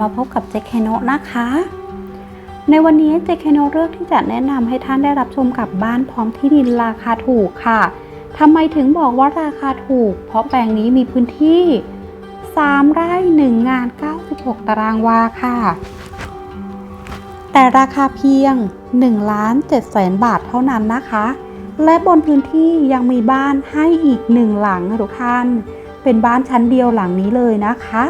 มาพบกับเจคเคโนะนะคะ ในวันนี้เจคเคโนะเลือกที่จะแนะนำให้ท่านได้รับชมกับบ้านพร้อมที่ดินราคาถูกค่ะทำไมถึงบอกว่าราคาถูก เพราะแปลงนี้มีพื้นที่ 3 ไร่ 1 งาน 96 ตารางวาค่ะ แต่ราคาเพียง1ล้าน7แสนบาทเท่านั้นนะคะ และบนพื้นที่ยังมีบ้านให้อีกหนึ่งหลังทุกท่าน เป็นบ้านชั้นเดียวหลังนี้เลยนะคะ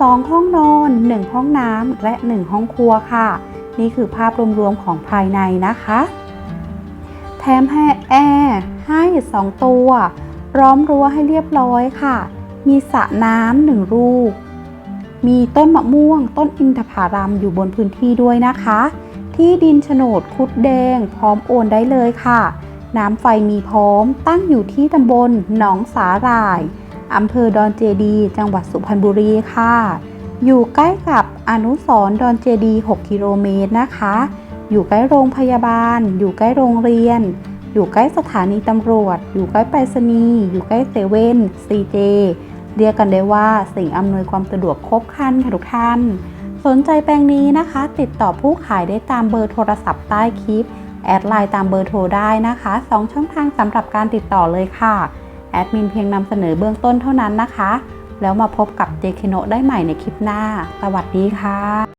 สองห้องนอน 1 ห้องน้ำและ 1 ห้องครัวค่ะ นี่คือภาพรวมๆของภายในนะคะ แถมให้แอร์ให้ 2 ตัว ร้อมรั้วให้เรียบร้อยค่ะ มีสระน้ำหนึ่งลูก มีต้นมะม่วง ต้นอินทผลัมอยู่บนพื้นที่ด้วยนะคะ ที่ดินโฉนดคุดแดง พร้อมโอนได้เลยค่ะ น้ำไฟมีพร้อมตั้งอยู่ที่ตำบลหนองสาหร่าย อำเภอดอนเจดี จังหวัดสุพรรณบุรีค่ะ อยู่ใกล้กับอนุสรดอนเจดี 6 กิโลเมตรนะคะ อยู่ใกล้โรงพยาบาล อยู่ใกล้โรงเรียน อยู่ใกล้สถานีตำรวจ อยู่ใกล้ไปรษณีย์ อยู่ใกล้เซเว่นซีเจ เรียกกันได้ว่าสิ่งอำนวยความสะดวกครบครันค่ะทุกท่าน สนใจแปลงนี้นะคะ ติดต่อผู้ขายได้ตามเบอร์โทรศัพท์ใต้คลิปแอดไลน์ตามเบอร์โทรได้นะคะ 2 ช่องทางสำหรับการติดต่อเลยค่ะ แอดมินเพียงนำเสนอเบื้องต้นเท่านั้นนะคะ แล้วมาพบกับเจคิโนได้ใหม่ในคลิปหน้า สวัสดีค่ะ